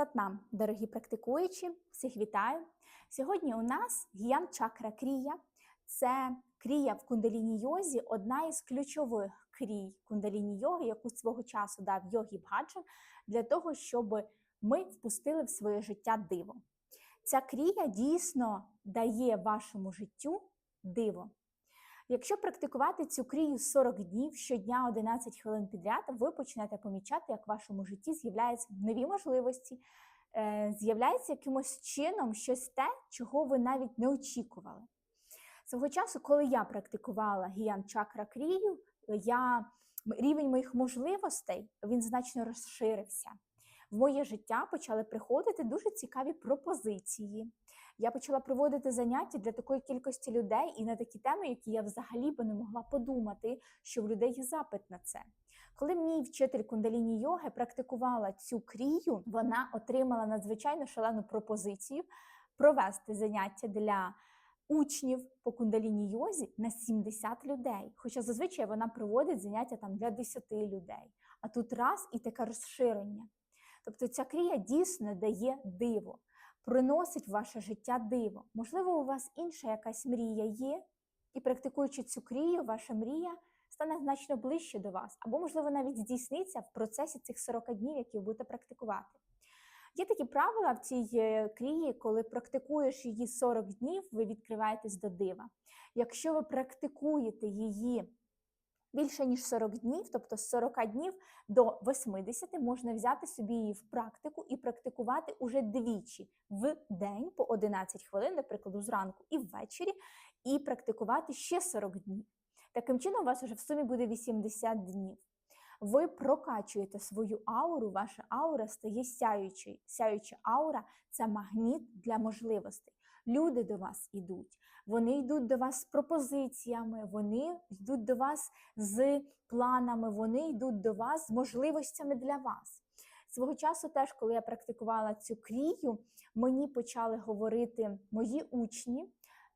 Сатнам, дорогі практикуючі, всіх вітаю. Сьогодні у нас гіян чакра крія. Це крія в кундаліні йозі, одна із ключових крій кундаліні йоги, яку свого часу дав йогі Бгаджан, для того, щоб ми впустили в своє життя диво. Ця крія дійсно дає вашому життю диво. Якщо практикувати цю крію 40 днів щодня 11 хвилин підряд, ви почнете помічати, як в вашому житті з'являються нові можливості, е, з'являється якимось чином щось те, чого ви навіть не очікували. Свого часу, коли я практикувала гіян чакра крію, я, рівень моїх можливостей він значно розширився. В моє життя почали приходити дуже цікаві пропозиції. Я почала проводити заняття для такої кількості людей і на такі теми, які я взагалі би не могла подумати, що в людей є запит на це. Коли мій вчитель кундаліні йоги практикувала цю крію, вона отримала надзвичайно шалену пропозицію провести заняття для учнів по кундаліні йозі на 70 людей. Хоча зазвичай вона проводить заняття там для 10 людей. А тут раз і таке розширення. Тобто ця крія дійсно дає диво, приносить в ваше життя диво. Можливо, у вас інша якась мрія є, і практикуючи цю крію, ваша мрія стане значно ближче до вас, або, можливо, навіть здійсниться в процесі цих 40 днів, які ви будете практикувати. Є такі правила в цій е, крії, коли практикуєш її 40 днів, ви відкриваєтесь до дива. Якщо ви практикуєте її більше ніж 40 днів, тобто з 40 днів до 80 можна взяти собі її в практику і практикувати уже двічі в день по 11 хвилин, до прикладу, зранку і ввечері, і практикувати ще 40 днів. Таким чином, у вас вже в сумі буде 80 днів. Ви прокачуєте свою ауру, ваша аура стає сяючою. Сяюча аура це магніт для можливостей. Люди до вас йдуть, вони йдуть до вас з пропозиціями, вони йдуть до вас з планами, вони йдуть до вас з можливостями для вас. Свого часу, теж, коли я практикувала цю крію, мені почали говорити мої учні: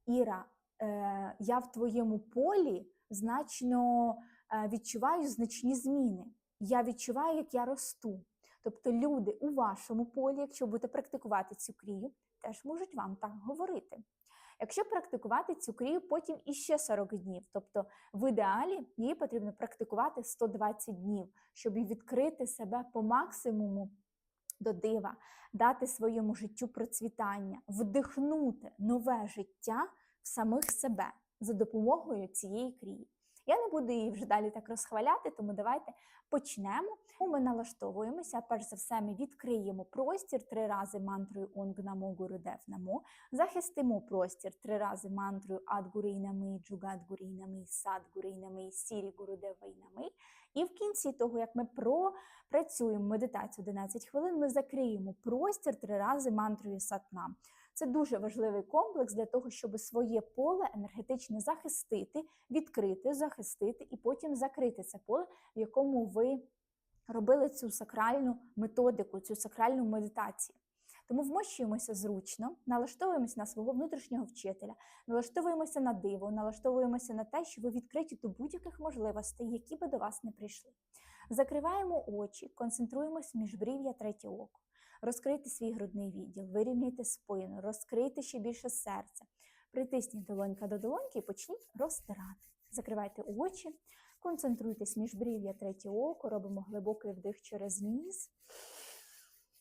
Іра, е, я в твоєму полі значно е, відчуваю значні зміни. Я відчуваю, як я росту. Тобто люди у вашому полі, якщо будете практикувати цю крію, теж можуть вам так говорити. Якщо практикувати цю крію потім іще 40 днів, тобто в ідеалі її потрібно практикувати 120 днів, щоб відкрити себе по максимуму до дива, дати своєму життю процвітання, вдихнути нове життя в самих себе за допомогою цієї крії. Я не буду її вже далі так розхваляти, тому давайте почнемо. Ми налаштовуємося. Перш за все, ми відкриємо простір три рази мантрою Онг Намо Гурудев Намо, захистимо простір три рази мантрою Ад Гурей Нами, Джугад Сад Гурей Сірі Гурудев Нами. І в кінці того, як ми пропрацюємо медитацію 11 хвилин, ми закриємо простір три рази мантрою Сатнам. Це дуже важливий комплекс для того, щоб своє поле енергетичне захистити, відкрити, захистити і потім закрити це поле, в якому ви робили цю сакральну методику, цю сакральну медитацію. Тому вмощуємося зручно, налаштовуємося на свого внутрішнього вчителя, налаштовуємося на диво, налаштовуємося на те, що ви відкриті до будь-яких можливостей, які би до вас не прийшли. Закриваємо очі, концентруємося між брів'я третє око. Розкрийте свій грудний відділ, вирівняйте спину, розкрийте ще більше серця. Притисніть долонька до долоньки і почніть розтирати. Закривайте очі, концентруйтесь між брів'я третє око, робимо глибокий вдих через ніс,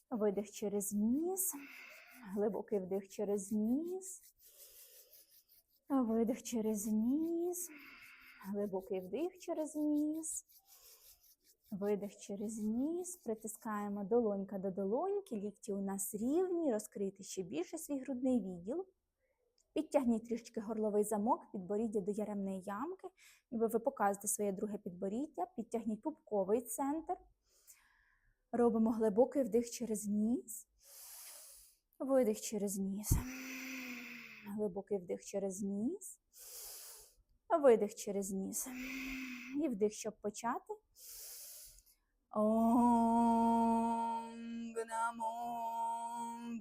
видих через ніс, глибокий вдих через ніс, видих через ніс, глибокий вдих через ніс. Видих через ніс, притискаємо долонька до долоньки, лікті у нас рівні, розкрийте ще більше свій грудний відділ. Підтягніть трішки горловий замок, підборіддя до яремної ямки, ніби ви показуєте своє друге підборіддя, підтягніть пупковий центр. Робимо глибокий вдих через ніс, видих через ніс, глибокий вдих через ніс, видих через ніс. І вдих, щоб почати. Ом Намо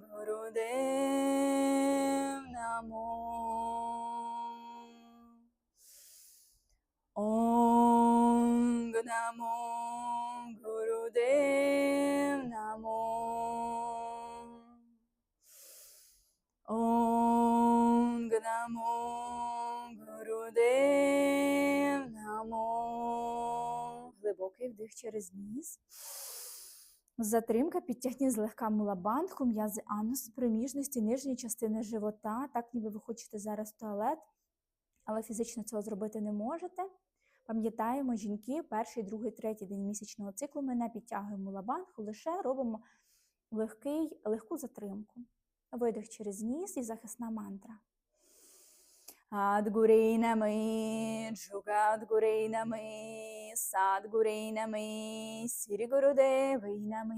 Гурудев Намо глибокий вдих через ніс. Затримка, підтягніть злегка мулабандху, м'язи анус, приміжності, нижньої частини живота, так ніби ви хочете зараз туалет, але фізично цього зробити не можете. Пам'ятаємо, жінки, перший, другий, третій день місячного циклу ми не підтягуємо лабанху, лише робимо легкий, легку затримку. Видих через ніс і захисна мантра. Адгурейнами, Джугадгурейнами, Садгурейнами, Сірігурудевейнами.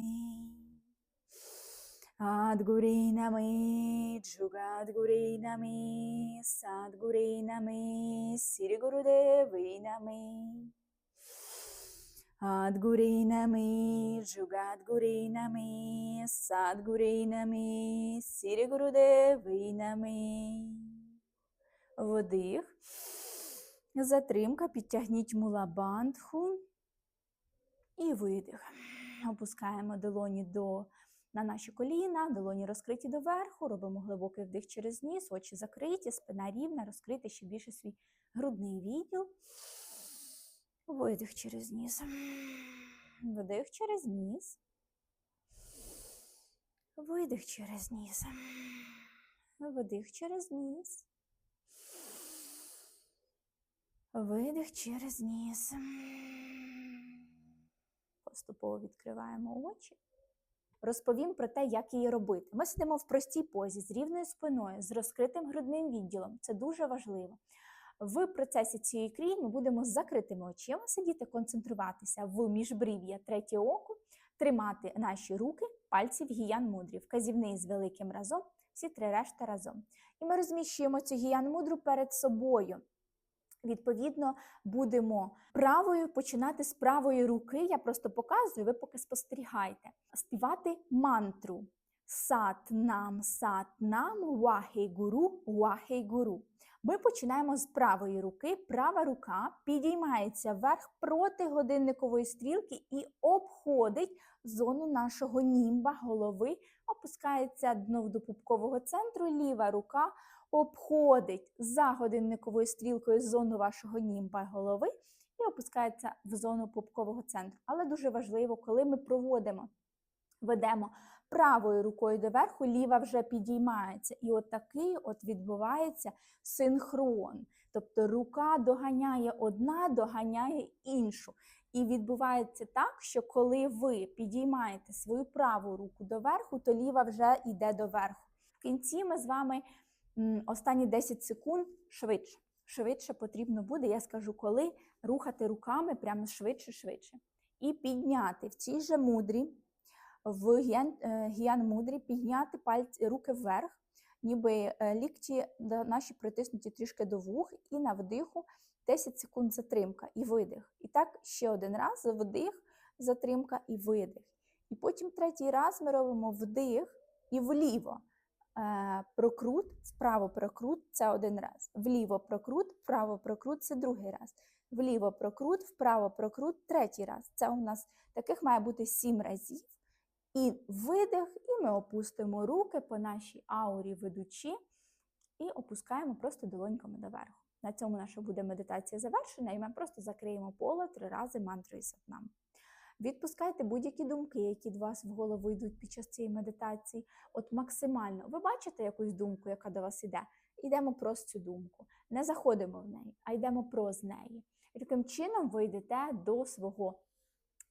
Адгурейнами, Джугадгурейнами, Садгурейнами, Сірігурудевейнами. Адгурейнами, Джугадгурейнами, Садгурейнами, Сірігурудевейнами. Вдих. Затримка, підтягніть мулабандху. І видих. Опускаємо долоні до, на наші коліна, долоні розкриті доверху, робимо глибокий вдих через ніс, очі закриті, спина рівна, розкрити ще більше свій грудний відділ. Видих через ніс. Вдих через ніс. Видих через ніс. Вдих через ніс. Видих через ніс. Поступово відкриваємо очі. Розповім про те, як її робити. Ми сидимо в простій позі з рівною спиною, з розкритим грудним відділом. Це дуже важливо. В процесі цієї крії ми будемо з закритими очима сидіти, концентруватися в міжбрів'я третє око, тримати наші руки, пальці в гіян мудрі, вказівний з великим разом, всі три решта разом. І ми розміщуємо цю гіян мудру перед собою. Відповідно, будемо правою починати з правої руки. Я просто показую, ви поки спостерігайте. Співати мантру. Сат нам, сат нам, вахей гуру, вахей гуру. Ми починаємо з правої руки. Права рука підіймається вверх проти годинникової стрілки і обходить зону нашого німба, голови, опускається дно до пупкового центру. Ліва рука обходить за годинниковою стрілкою зону вашого німба голови і опускається в зону пупкового центру. Але дуже важливо, коли ми проводимо, ведемо правою рукою доверху, ліва вже підіймається. І от такий от відбувається синхрон. Тобто рука доганяє одна, доганяє іншу. І відбувається так, що коли ви підіймаєте свою праву руку доверху, то ліва вже йде доверху. В кінці ми з вами останні 10 секунд швидше. Швидше потрібно буде, я скажу, коли рухати руками прямо швидше-швидше. І підняти в цій же мудрі, в гіян, гіян мудрі, підняти пальці, руки вверх, ніби лікті наші притиснуті трішки до вух, і на вдиху 10 секунд затримка і видих. І так ще один раз вдих, затримка і видих. І потім третій раз ми робимо вдих і вліво. Прокрут, вправо прокрут це один раз. Вліво прокрут, вправо прокрут це другий раз. Вліво прокрут, вправо прокрут, третій раз. Це у нас таких має бути сім разів. І видих, і ми опустимо руки по нашій аурі ведучі і опускаємо просто долоньками доверху. На цьому наша буде медитація завершена, і ми просто закриємо поле три рази мантрою сатнам. Відпускайте будь-які думки, які до вас в голову йдуть під час цієї медитації. От максимально ви бачите якусь думку, яка до вас йде. Йдемо про цю думку. Не заходимо в неї, а йдемо про з неї. І таким чином ви йдете до свого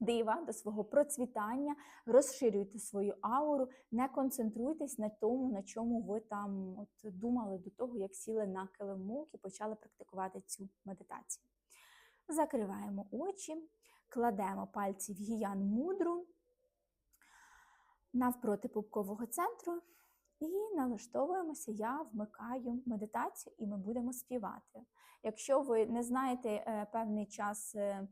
дива, до свого процвітання, розширюйте свою ауру, не концентруйтесь на тому, на чому ви там от думали до того, як сіли на килимок і почали практикувати цю медитацію. Закриваємо очі, кладемо пальці в гіян мудру навпроти пупкового центру. І налаштовуємося, я вмикаю медитацію, і ми будемо співати. Якщо ви не знаєте е, певний час е,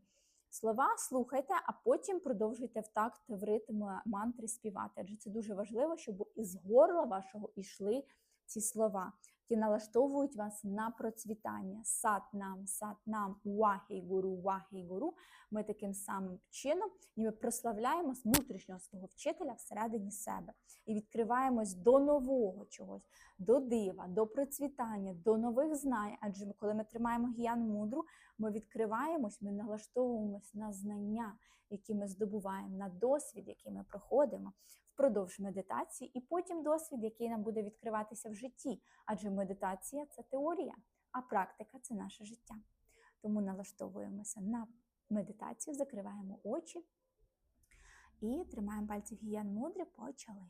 слова, слухайте, а потім продовжуйте в такт в ритм мантри співати. Адже це дуже важливо, щоб із горла вашого йшли ці слова, які налаштовують вас на процвітання. Сат нам, сат нам, вахей гуру, вахей гуру. Ми таким самим чином ніби прославляємо внутрішнього свого вчителя всередині себе і відкриваємось до нового чогось, до дива, до процвітання, до нових знань. Адже коли ми тримаємо гіян мудру, Ми відкриваємось, ми налаштовуємось на знання, які ми здобуваємо, на досвід, який ми проходимо впродовж медитації, і потім досвід, який нам буде відкриватися в житті. Адже медитація це теорія, а практика це наше життя. Тому налаштовуємося на медитацію, закриваємо очі і тримаємо пальці гіян мудри, почали.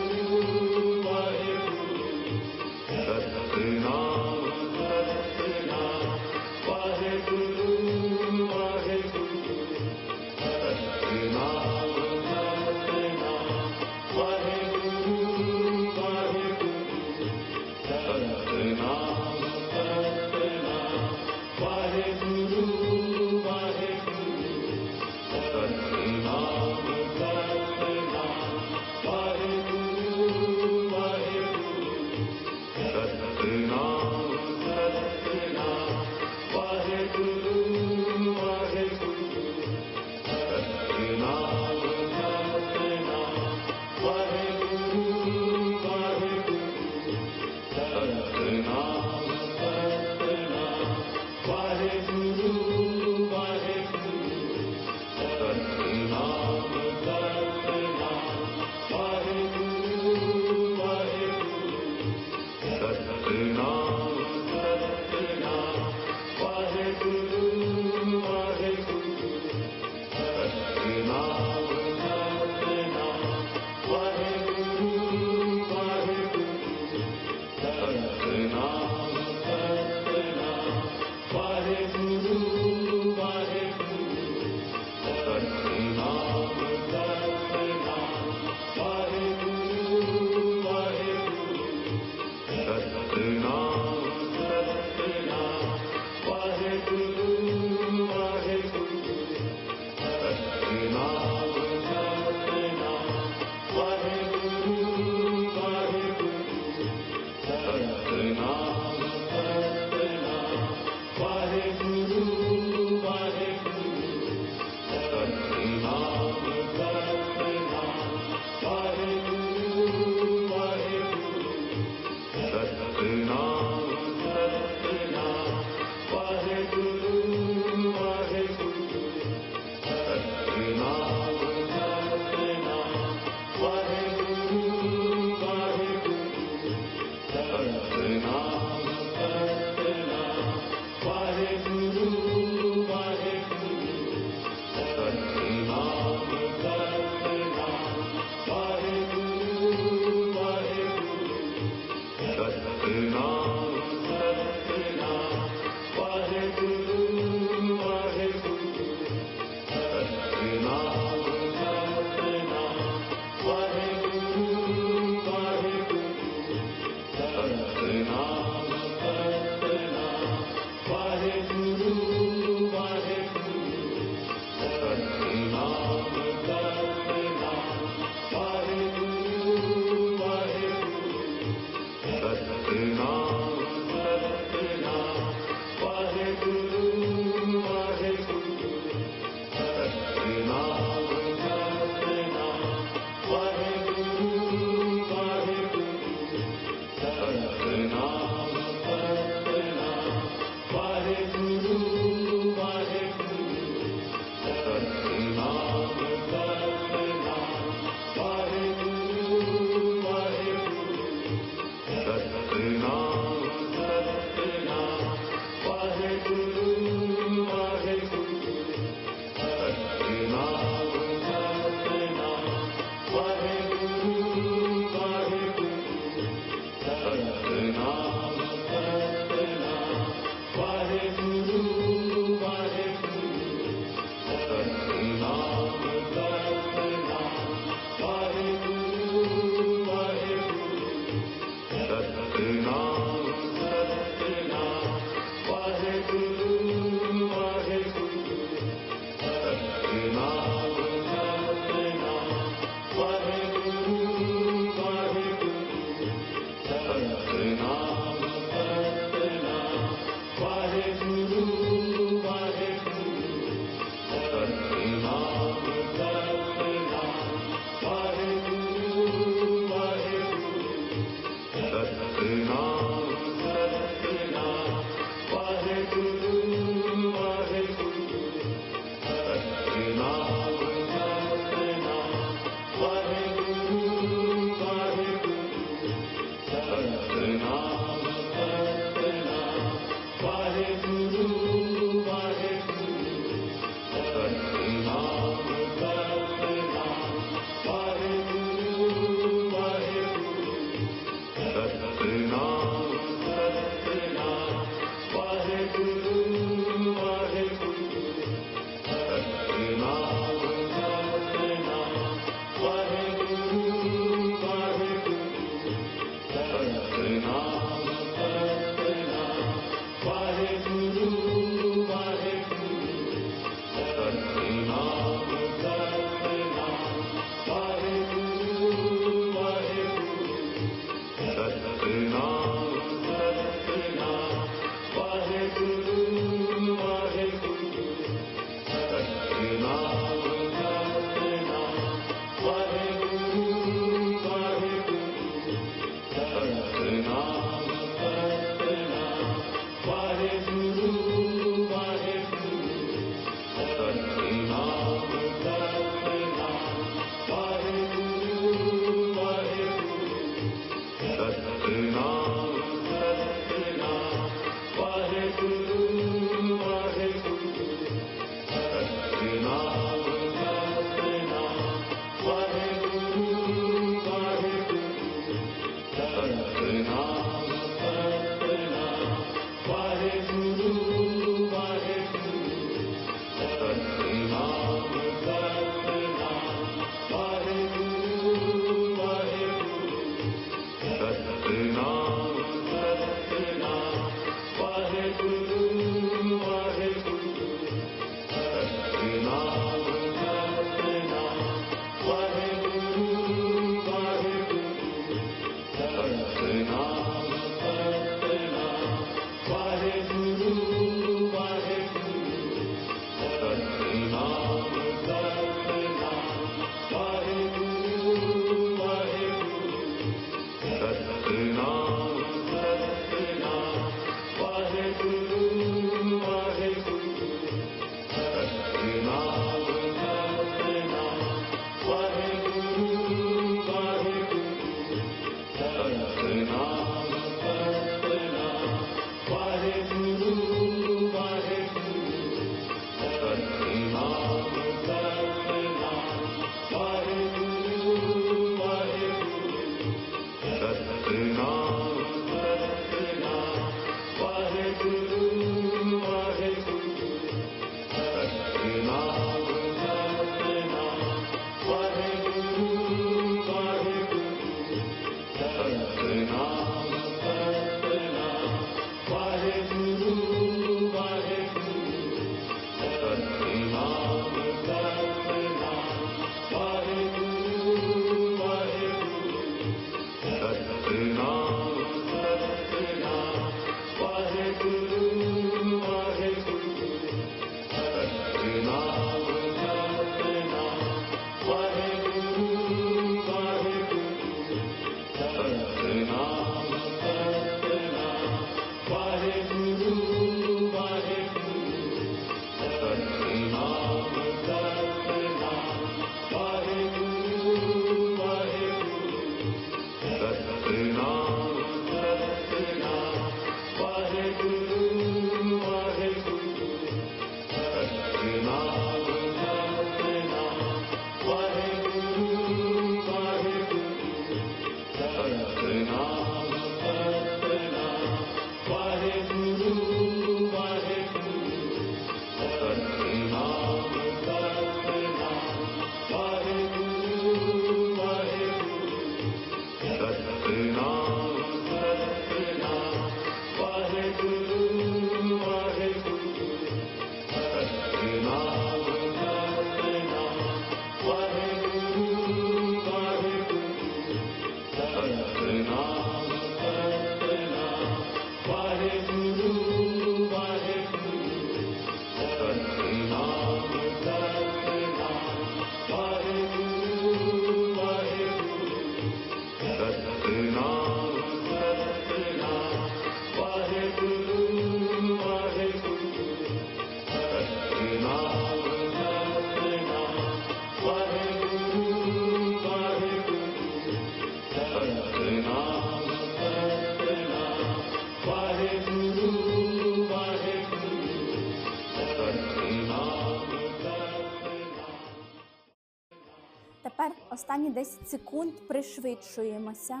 Останні 10 секунд пришвидшуємося.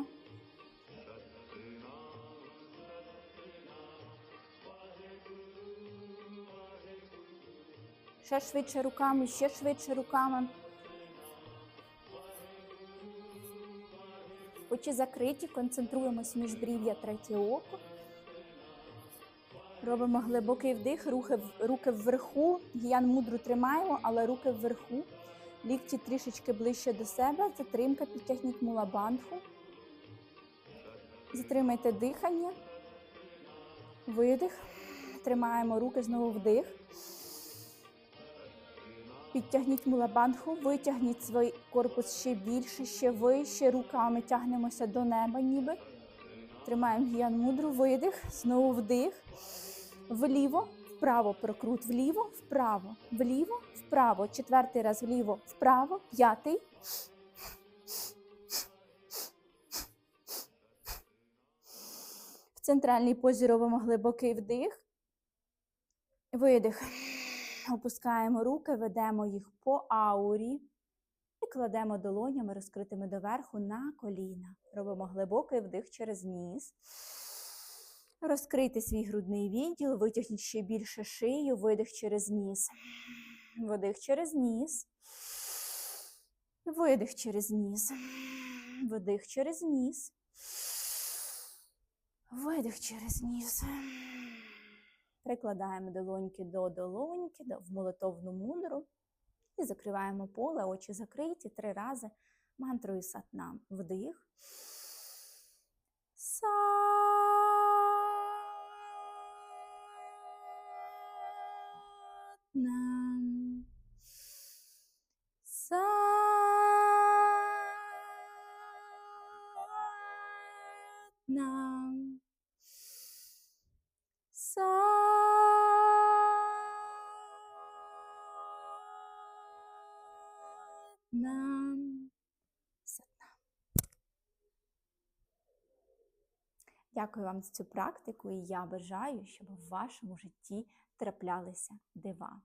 Ще швидше руками, ще швидше руками. Очі закриті, концентруємось між брів'я третє око. Робимо глибокий вдих, руки, руки вверху. Гіян мудру тримаємо, але руки вверху. Лікті трішечки ближче до себе. Затримка, підтягніть мулабандху. Затримайте дихання. Видих. Тримаємо руки знову вдих. Підтягніть мулабандху, витягніть свій корпус ще більше, ще вище. Руками тягнемося до неба, ніби. Тримаємо гіян мудру, видих, знову вдих. Вліво, вправо, прокрут, вліво, вправо, вліво, вправо. Четвертий раз вліво, вправо, п'ятий. В центральній позі робимо глибокий вдих. Видих. Опускаємо руки, ведемо їх по аурі і кладемо долонями розкритими доверху на коліна. Робимо глибокий вдих через ніс. Розкрийте свій грудний відділ, витягніть ще більше шию, видих через ніс. Видих через ніс. Видих через ніс. Видих через ніс. Видих через ніс. Прикладаємо долоньки до долоньки в молитовну мудру і закриваємо поле, очі закриті три рази мантрою сатнам. Вдих. Сатнам. Сатнам. Сатнам. Сатнам. Дякую вам за цю практику, і я бажаю, щоб в вашому житті траплялися дива.